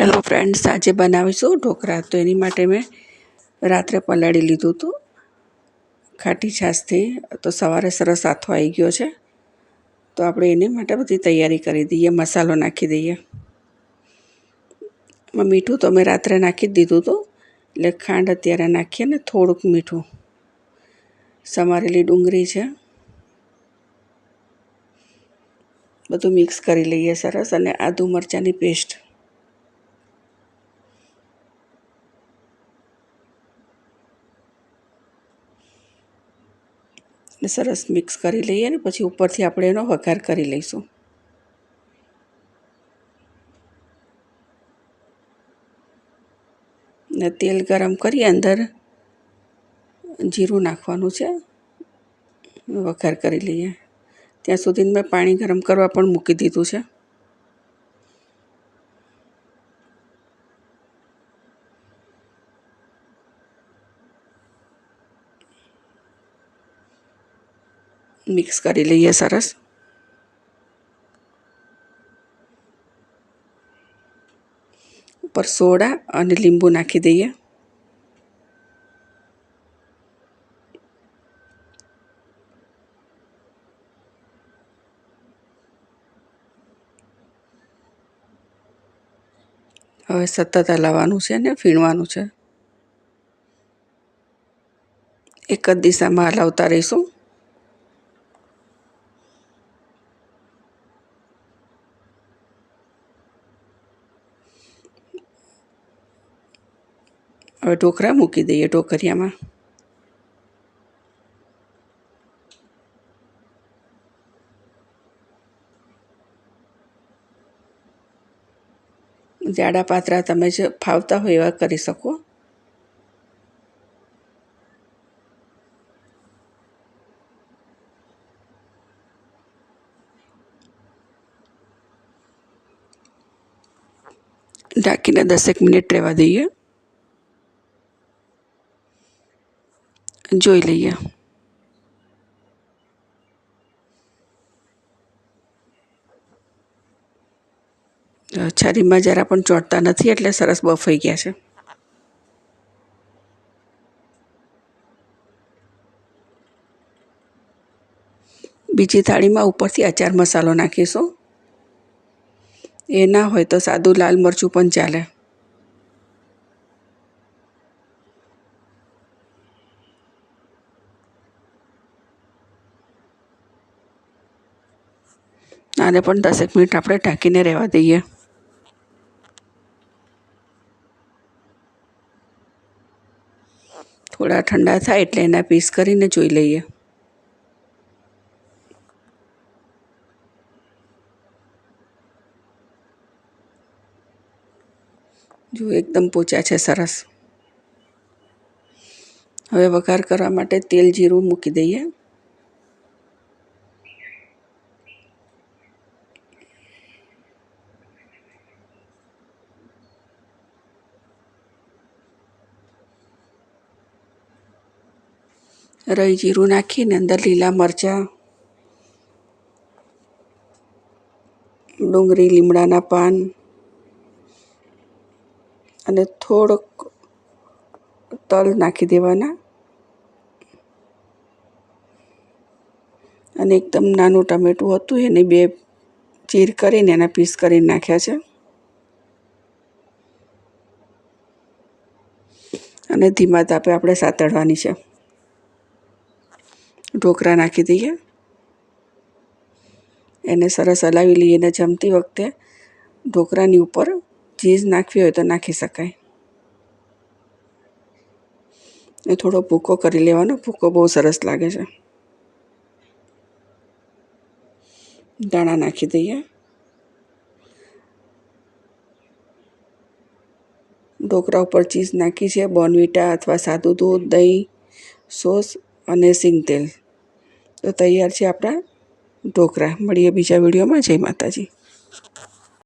Hello friends આજે બનાવીશું ઢોકળા. તો એની માટે મેં રાત્રે પલાળી લીધું હતું. ખાટી છાશથી. તો સવારે સરસ આથો આવી ગયો છે. તો આપણે એની માટે બધી તૈયારી કરી દઈએ. મસાલો નાખી દઈએ. મીઠું તો મેં રાત્રે નાખી જ દીધું હતું. એટલે ખાંડ અત્યારે નાખીએ ને થોડુંક મીઠું. સમારેલી ડુંગળી છે. બધું મિક્સ કરી લઈએ સરસ. અને આદુ મરચાંની પેસ્ટ. ને સરસ મિક્સ કરી લઈએ ને પછી ઉપરથી આપણે એનો વઘાર કરી લઈશું. ને તેલ ગરમ કરી અંદર જીરું નાખવાનું છે. વઘાર કરી લઈએ. ત્યાં સુધી મેં પાણી ગરમ કરવા પણ મૂકી દીધું છે. મિક્સ કરી લઈએ સરસ. ઉપર સોડા અને લીંબુ નાખી દઈએ. હવે સતત હલાવવાનું છે ને ફીણવાનું છે. એક જ દિશામાં હલાવતા રહીશું. હવે ઢોકળા મૂકી દઈએ ઢોકરિયામાં. જાડા પાતળા તમે જે ફાવતા હોય એવા કરી શકો. ઢાંકીને દસેક મિનિટ રહેવા દઈએ. જોઈ લઈએ. છરીમાં જરા પણ ચોંટતા નથી એટલે સરસ બફાઈ ગયા છે. બીજી થાળીમાં ઉપરથી અચાર મસાલો નાખીશું. એ ના હોય તો સાદું લાલ મરચું પણ ચાલે. આને પણ દસેક મિનિટ આપણે ઢાંકીને રહેવા દઈએ. થોડા ઠંડા થાય એટલે એના પીસ કરીને જોઈ લઈએ. જો એકદમ પોચા છે સરસ. હવે વઘાર કરવા માટે તેલ જીરું મૂકી દઈએ. રઈ જીરું નાખીને અંદર લીલા મરચાં, ડુંગળી, લીમડાના પાન અને થોડોક તલ નાખી દેવાના. અને એકદમ નાનું ટમેટું હતું, એને બે ચીર કરીને એના પીસ કરીને નાખ્યા છે. અને ધીમા તાપે આપણે સાતળવાની છે. ઢોકળા નાખી દઈએ. એને સરસ હલાવી લઈએ અને જમતી વખતે ઢોકળાની ઉપર. ચીઝ નાખવી હોય તો નાખી શકાય. એ થોડો ભૂકો કરી લેવાનો. ભૂકો બહુ સરસ લાગે છે. દાણા નાખી દઈએ. ઢોકળા ઉપર ચીઝ નાખી છે. બોર્નવિટા અથવા સાદું દૂધ, દહીં, સોસ અને સિંગ તેલ. તો તૈયાર છે આપણા ઢોકળા મળીએ બીજા વિડીયોમાં. જય માતાજી.